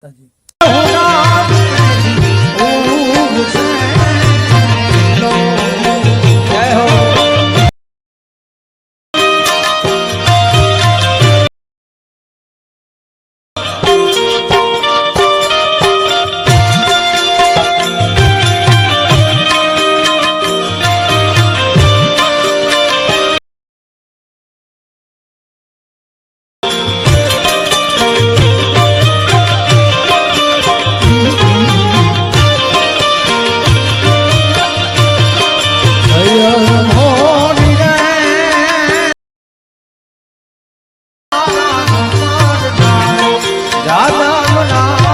tadi. Radha